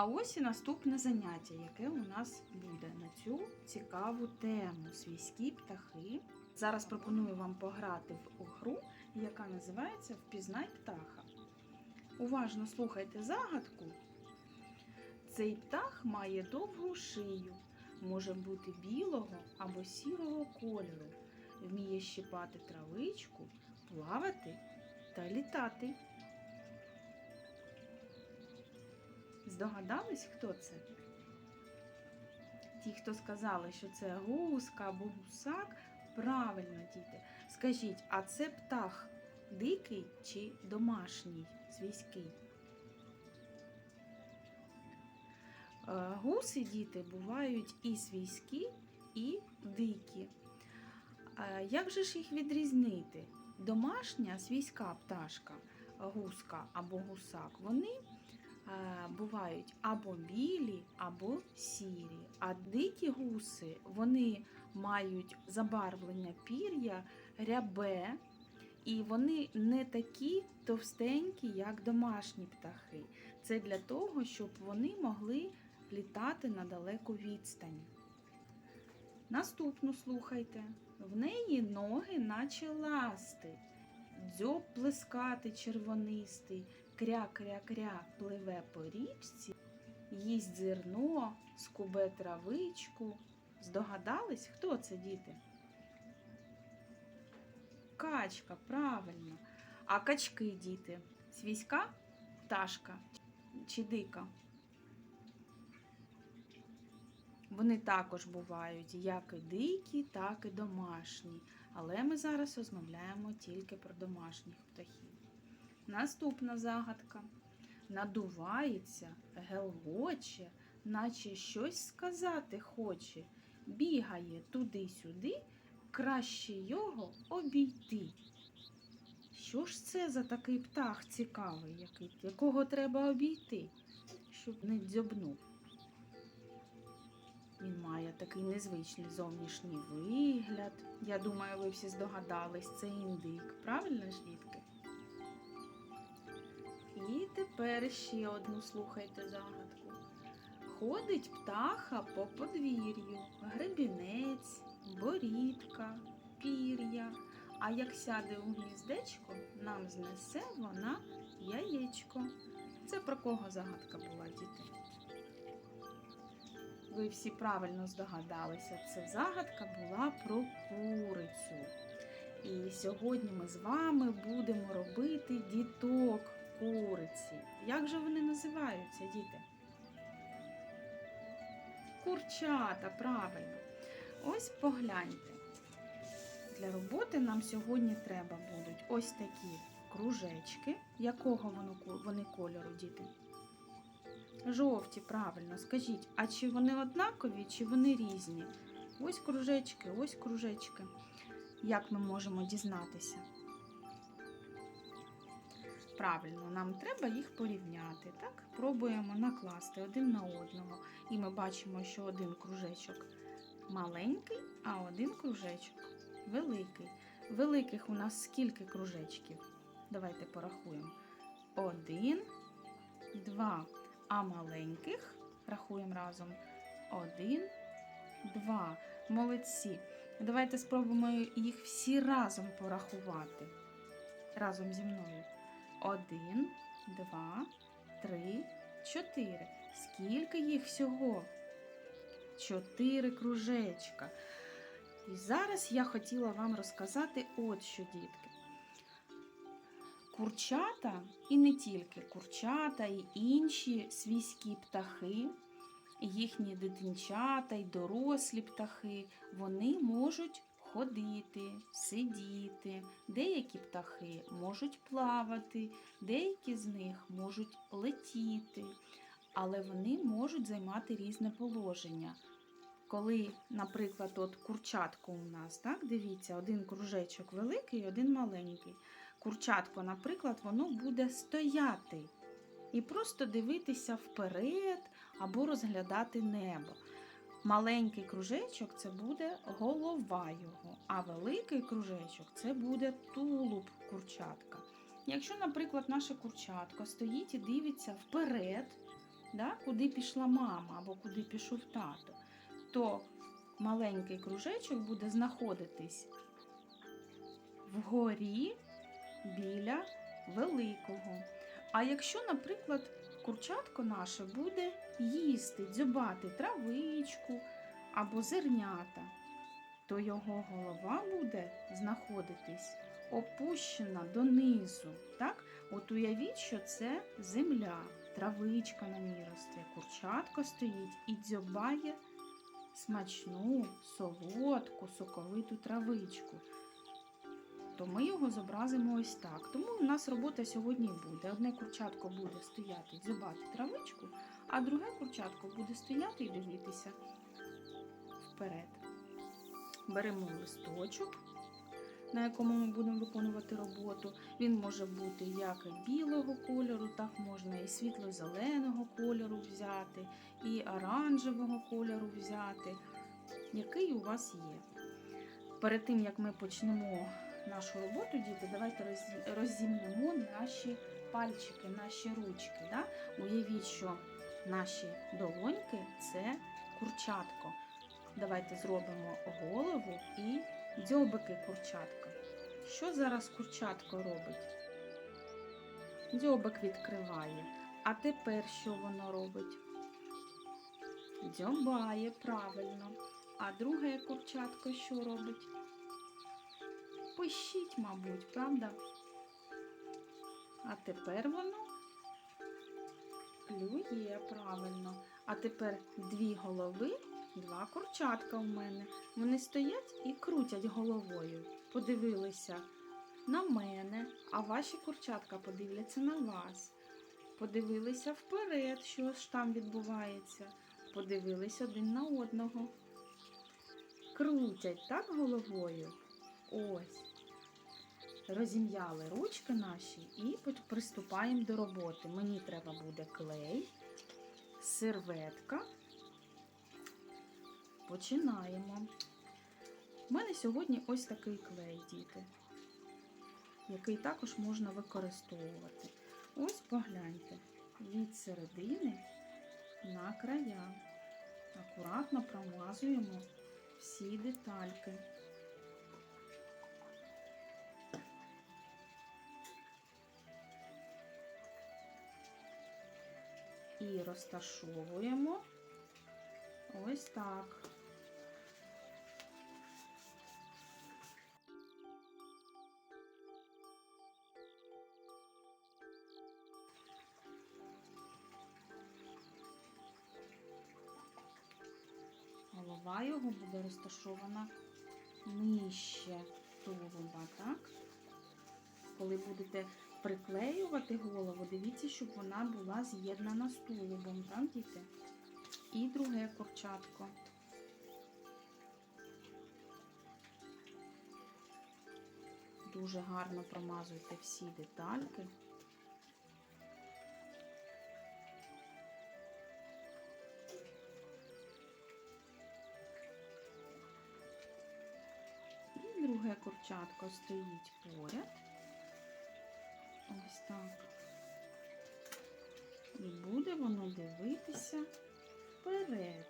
А ось і наступне заняття, яке у нас буде на цю цікаву тему свійські птахи. Зараз пропоную вам пограти в гру, яка називається Впізнай птаха. Уважно слухайте загадку. Цей птах має довгу шию, може бути білого або сірого кольору, вміє щипати травичку, плавати та літати. Здогадались, хто це? Ті, хто сказали, що це гуска або гусак, правильно, діти. Скажіть, а це птах дикий чи домашній, свійський? Е, Гуси, діти, бувають і свійські, і дикі. Е, Як же ж їх відрізнити? Домашня свійська пташка, гуска або гусак, вони бувають або білі, або сірі. А дикі гуси вони мають забарвлення пір'я рябе, і вони не такі товстенькі, як домашні птахи. Це для того, щоб вони могли літати на далеку відстань. Наступну слухайте. В неї ноги, наче ласти, дзьоб плескати червонистий, кря-кря-кря пливе по річці, їсть зерно, скубе травичку. Здогадались, хто це, діти? Качка, правильно. А качки, діти, свійська пташка чи дика? Вони також бувають як і дикі, так і домашні. Але ми зараз розмовляємо тільки про домашніх птахів. Наступна загадка. Надувається, гелгоче, наче щось сказати хоче. Бігає туди-сюди, краще його обійти. Що ж це за такий птах цікавий, який, якого треба обійти, щоб не дзьобнув? Він має такий незвичний зовнішній вигляд. Я думаю, ви всі здогадались, це індик. Правильно ж, дітки? І тепер ще одну слухайте загадку. Ходить птаха по подвір'ю, гребінець, борідка, пір'я. А як сяде у гніздечко, нам знесе вона яєчко. Це про кого загадка була, діти? Ви всі правильно здогадалися, це загадка була про курицю. І сьогодні ми з вами будемо робити діток куриці. Як же вони називаються, діти? Курчата, правильно. Ось погляньте. Для роботи нам сьогодні треба будуть ось такі кружечки. Якого вони кольору, діти? Жовті, правильно. Скажіть, а чи вони однакові, чи вони різні? Ось кружечки, ось кружечки. Як ми можемо дізнатися? Правильно, нам треба їх порівняти. Так? Пробуємо накласти один на одного. І ми бачимо, що один кружечок маленький, а один кружечок великий. Великих у нас скільки кружечків? Давайте порахуємо. Один, два. А маленьких рахуємо разом. Один, два. Молодці. Давайте спробуємо їх всі разом порахувати. Разом зі мною. Один, два, три, чотири. Скільки їх всього? Чотири кружечка. І зараз я хотіла вам розказати от що, дітки. Курчата, і не тільки курчата, і інші свійські птахи, їхні дитинчата й дорослі птахи, вони можуть ходити, сидіти. Деякі птахи можуть плавати, деякі з них можуть летіти, але вони можуть займати різне положення. Коли, наприклад, от курчатко у нас, так, дивіться, один кружечок великий, один маленький. Курчатко, наприклад, воно буде стояти і просто дивитися вперед або розглядати небо. Маленький кружечок це буде голова його, а великий кружечок це буде тулуб курчатка. Якщо, наприклад, наше курчатко стоїть і дивиться вперед, да, куди пішла мама або куди пішов тато, то маленький кружечок буде знаходитись вгорі біля великого. А якщо, наприклад, курчатко наше буде їсти, дзьобати травичку або зернята, то його голова буде знаходитись опущена донизу. Так? От уявіть, що це земля, травичка на ній росте, курчатко стоїть і дзьобає смачну, солодку, соковиту травичку. То ми його зобразимо ось так. Тому у нас робота сьогодні буде. Одне курчатко буде стояти, дзьобати травичку, а друге курчатко буде стояти і дивитися вперед. Беремо листочок, на якому ми будемо виконувати роботу. Він може бути як білого кольору, так можна і світло-зеленого кольору взяти, і оранжевого кольору взяти, який у вас є. Перед тим як ми почнемо нашу роботу, діти, давайте розімнемо наші пальчики, наші ручки. Да? Уявіть, що наші долоньки це курчатко. Давайте зробимо голову і дзьобики курчатка. Що зараз курчатко робить? Дзьобик відкриває. А тепер що воно робить? Дзьобає правильно. А друге курчатко що робить? Пищить, мабуть, правда? А тепер воно клює правильно. А тепер дві голови, два курчатка в мене. Вони стоять і крутять головою. Подивилися на мене, а ваші курчатка подивляться на вас. Подивилися вперед, що ж там відбувається. Подивились один на одного. Крутять так головою. Ось. Розім'яли ручки наші і приступаємо до роботи. Мені треба буде клей, серветка. Починаємо. У мене сьогодні ось такий клей, діти, який також можна використовувати. Ось погляньте, від середини на края. Акуратно промазуємо всі детальки. І розташовуємо ось так. Голова його буде розташована нижче тулуба, так? Коли будете приклеювати голову, дивіться, щоб вона була з'єднана з тулубом, так, діти? І друге курчатко. Дуже гарно промазуйте всі детальки. І друге курчатко стоїть поряд. Ось так. І буде воно дивитися вперед.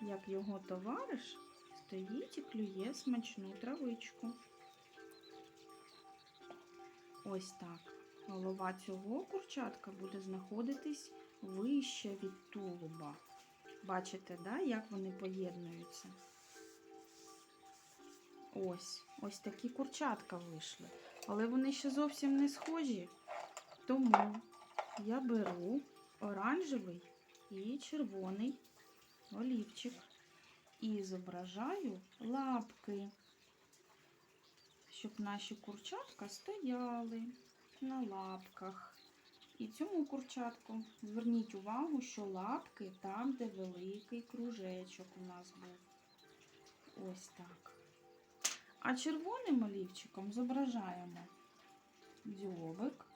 Як його товариш стоїть і клює смачну травичку. Ось так. Голова цього курчатка буде знаходитись вище від тулуба. Бачите, да, як вони поєднуються? Ось, ось такі курчатка вийшли. Але вони ще зовсім не схожі. Тому я беру оранжевий і червоний олівчик і зображаю лапки, щоб наші курчатка стояли на лапках. І цьому курчатку зверніть увагу, що лапки там, де великий кружечок у нас був. Ось так. А червоним олівчиком зображаємо дзьобик.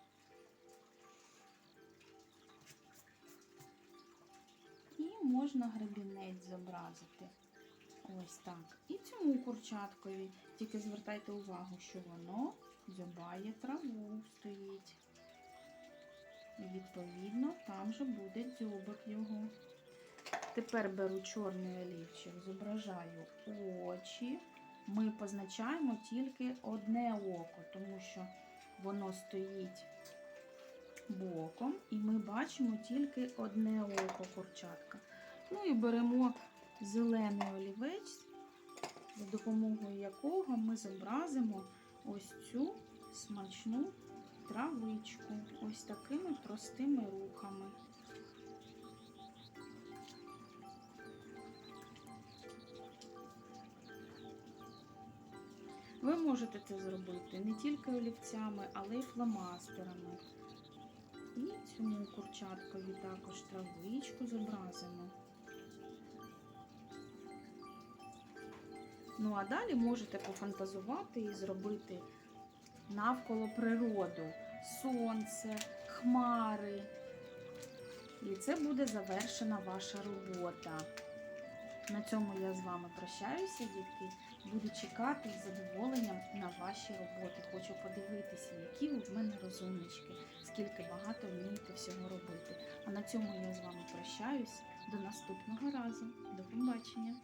І можна гребінець зобразити. Ось так. І цьому курчаткові тільки звертайте увагу, що воно дзьобає траву стоїть. І відповідно там же буде дзьобик його. Тепер беру чорний олівчик, зображаю очі. Ми позначаємо тільки одне око, тому що воно стоїть боком, і ми бачимо тільки одне око курчатка. Ну і беремо зелений олівець, за допомогою якого ми зобразимо ось цю смачну травичку, ось такими простими рухами. Ви можете це зробити не тільки олівцями, але й фломастерами. І цьому курчаткові також травичку зобразимо. Ну а далі можете пофантазувати і зробити навколо природу, сонце, хмари. І це буде завершена ваша робота. На цьому я з вами прощаюся, дітки. Буду чекати з задоволенням на ваші роботи. Хочу подивитися, які ви в мене розумнички, скільки багато вмієте всього робити. А на цьому я з вами прощаюсь. До наступного разу. До побачення!